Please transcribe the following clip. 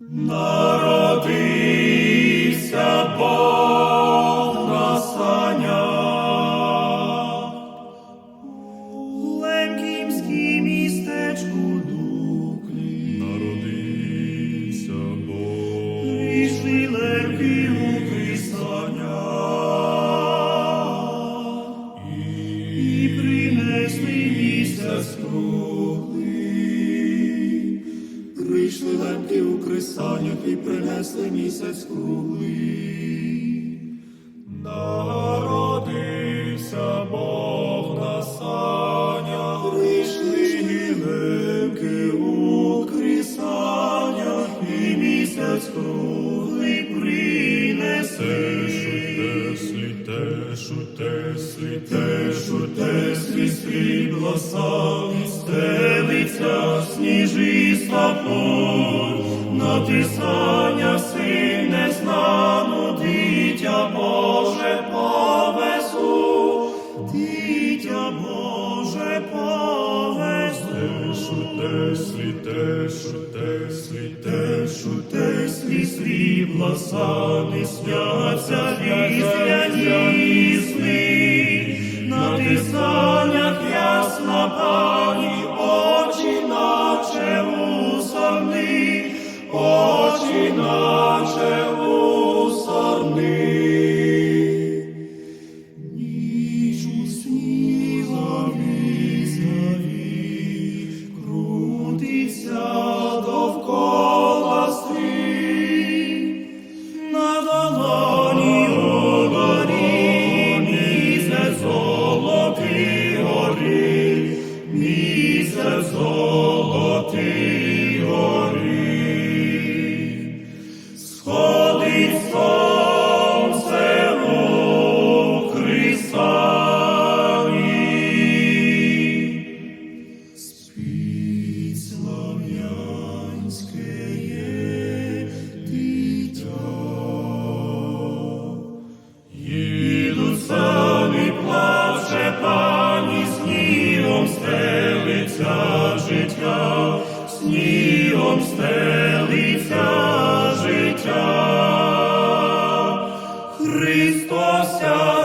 Народився Бог на санях. У Лемкімській містечку Дуклі. Народився Бог. Прийшли лемки У кресанях і принесли місяць круглий. Народився Бог на санях. Прийшли лемки у кресанях і місяць круглий принесли. Теслі, тешу, теслі, Тешу теслі срібло самі стелиться сніжиста поль, тисання син незнану, дитя Боже повезу, дитя Боже повезу. Теслі, тешу, теслі, Тешу теслі срібла самі сняться очі наче крутиться довкола стрій. На долоні золотий горі, місяць золотий спасе.